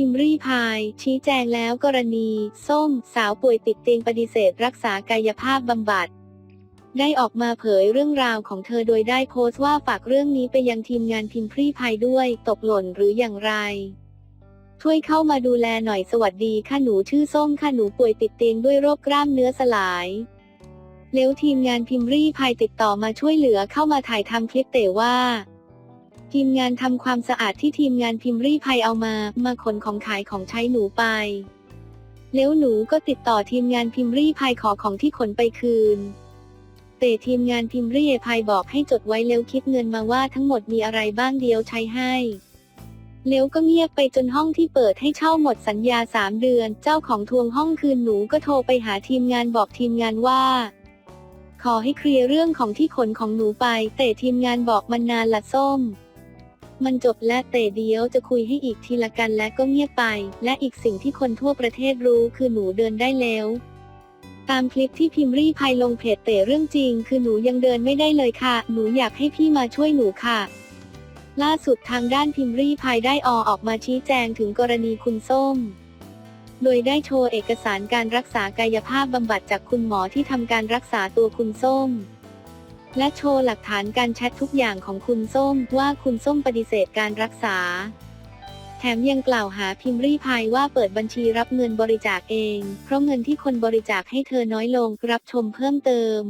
พิมรีพาย ชี้แจงแล้วกรณี ส้ม สาวป่วยติดเตียงปฏิเสธ รักษากายภาพบำบัด ได้ออกมาเผยเรื่องราวของเธอโดยได้โพสต์ว่าฝากเรื่องนี้ไปยังทีมงานพิมพ์รีพายด้วย ตกหล่นหรืออย่างไร ช่วยเข้ามาดูแลหน่อยสวัสดีค่ะหนูชื่อส้มค่ะหนูป่วยติดเตียงด้วยโรคกล้ามเนื้อสลายแล้วทีมงานพิมพ์รีพายติดต่อมาช่วยเหลือเข้ามาถ่ายทำคลิปแต่ว่า ทีมงานทำความสะอาดที่ทีมงานพิมพ์รีพายเอามา มาขนของขายของใช้หนูไป แล้วหนูก็ติดต่อทีมงานพิมพ์รีพายขอของที่ขนไปคืน แต่ทีมงานพิมพ์รีพายบอกให้จดไว้แล้วคิดเงินมาว่าทั้งหมดมีอะไรบ้างเดียวใช้ให้แล้วก็เงียบไปจนห้องที่เปิดให้เช่าหมดสัญญาสามเดือน เจ้าของทวงห้องคืนหนูก็โทรไปหาทีมงานบอกทีมงานว่า ขอให้เคลียร์เรื่องของที่ขนของหนูไป แต่ทีมงานบอกมันนานละส้ม มันจบและแต่เดียวจะคุยให้อีกทีละกันและก็เงียบไป และอีกสิ่งที่คนทั่วประเทศรู้คือหนูเดินได้แล้ว ตามคลิปที่พิมรีพายลงเพจแต่เรื่องจริง คือหนูยังเดินไม่ได้เลยค่ะ หนูอยากให้พี่มาช่วยหนูค่ะ ล่าสุดทางด้านพิมรีพายได้อออกมาชี้แจงถึงกรณีคุณส้มโดยได้โชว์เอกสารการรักษากายภาพบำบัดจากคุณหมอที่ทำการรักษาตัวคุณส้ม และโชว์หลักฐานการแชททุกอย่างของคุณส้มว่าคุณส้มปฏิเสธการรักษา แถมยังกล่าวหาพิมรีพายว่าเปิดบัญชีรับเงินบริจาคเอง เพราะเงินที่คนบริจาคให้เธอน้อยลงรับชมเพิ่มเติม